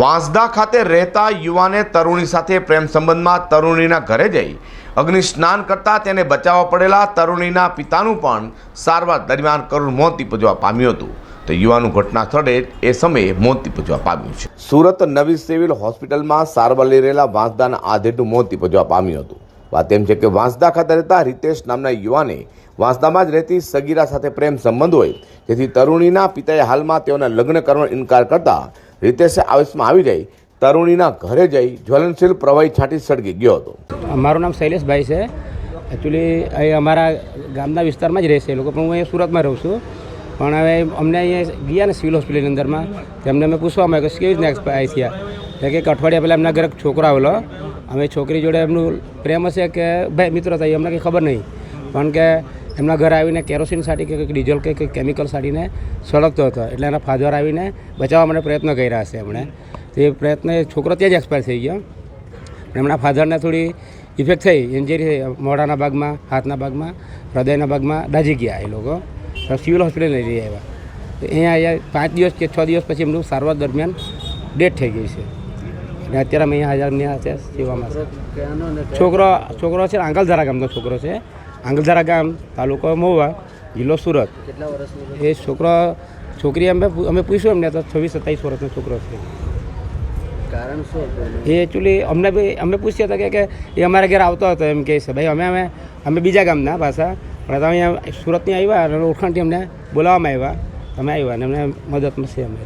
વાંસદા ખાતે રહેતા યુવાને તરુણી સાથે પ્રેમ સંબંધમાં તરુણીના ઘરે જઈ અગ્નિ સ્નાન કરતા તેને બચાવવા પડેલા તરુણીના પિતાનું પણ સારવાર દરમિયાન કરુણ મોત નિપજવા પામ્યું હતું. તો યુવાનું ઘટના સ્થળે એ સમયે મોત નિપજવા પામ્યું છે. સુરત નવી સિવિલ હોસ્પિટલમાં સારવાર લઈ રહેલા વાંસદાના આધેડનું મોત નિપજવા પામ્યું હતું. વાત એમ છે કે વાંસદા ખાતે રહેતા રિતેશ નામના યુવાને વાંસદામાં જ રહેતી સગીરા સાથે પ્રેમ સંબંધ હોય. જેથી તરુણીના પિતાએ હાલમાં તેઓના લગ્ન કરવાનો ઇનકાર કરતા રિતેશે આવેશમાં આવી જઈ તરુણીના ઘરે જઈ જ્વલનશીલ પ્રવાહી છાંટી સળગી ગયો હતો. મારું નામ શૈલેષભાઈ છે. એકચ્યુઅલી અહીં અમારા ગામના વિસ્તારમાં જ રહે છે એ લોકો, પણ હું અહીંયા સુરતમાં રહું છું. પણ હવે અમને અહીંયા ગયા ને સિવિલ હોસ્પિટલની અંદરમાં. તેમને અમે પૂછવામાં આવ્યું કે કેવી રીતના એક્સપાયર થયા. એટલે કે એક અઠવાડિયા પહેલાં એમના ઘરે છોકરો આવેલો. અમે છોકરી જોડે એમનું પ્રેમ હશે કે, ભાઈ, મિત્રો થઈ અમને કંઈ ખબર નહીં. પણ કે એમના ઘરે આવીને કેરોસીન સાડી કે કંઈક ડીઝલ કે કંઈક કેમિકલ સાડીને સળગતો હતો. એટલે એના ફાધર આવીને બચાવવા માટે પ્રયત્ન કર્યા હશે એમણે. તે પ્રયત્ન એ છોકરો ત્યાં જ એક્સપાયર થઈ ગયો. એમના ફાધરને થોડી ઇફેક્ટ થઈ. ઇન્જરી થઈ. મોઢાના ભાગમાં હાથના ભાગમાં હૃદયના ભાગમાં દાજી ગયા એ લોકો. સિવિલ હોસ્પિટલ લઈ રહ્યા આવ્યા તો અહીંયા અહીંયા પાંચ દિવસ કે છ દિવસ પછી એમનું સારવાર દરમિયાન ડેથ થઈ ગઈ છે. અને અત્યારે અમે અહીંયા હાજર સેવામાં. છોકરો છોકરો છે આંગલધારા ગામનો છોકરો છે. આંગલધારા ગામ તાલુકો મહુવા જિલ્લો સુરત. એ છોકરો છોકરી અમે અમે પૂછ્યું એમને તો છવ્વીસ સત્તાવીસ વર્ષનો છોકરો છે. કારણ શું એ એકચ્યુઅલી અમને બી અમે પૂછ્યા હતા કે કે એ અમારા ઘરે આવતો હતો એમ કહે છે ભાઈ અમે અમે અમે બીજા ગામના પાછા પણ તમે અહીંયા સુરતની આવ્યા અને ઓળખાણથી અમને બોલાવવામાં આવ્યા. તમે આવ્યા અને અમને મદદ મળશે અમે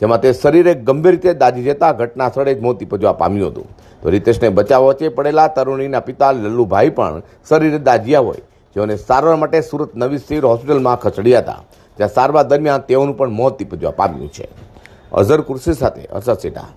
જેમાં તે શરીરે ગંભીર રીતે દાજી જતા ઘટના સ્થળે જ મોતી પજવા પામ્યું હતું. તો રિતેશને બચાવવા વચ્ચે પડેલા તરુણીના પિતા લલ્લુભાઈ પણ શરીરે દાજ્યા હોય. જેઓને સારવાર માટે સુરત નવી સિવિલ હોસ્પિટલમાં ખસેડ્યા હતા. જ્યાં સારવાર દરમિયાન તેઓનું પણ મોત નીપજવા પામ્યું છે. અઝર કુર્સી સાથે અસર સેટા.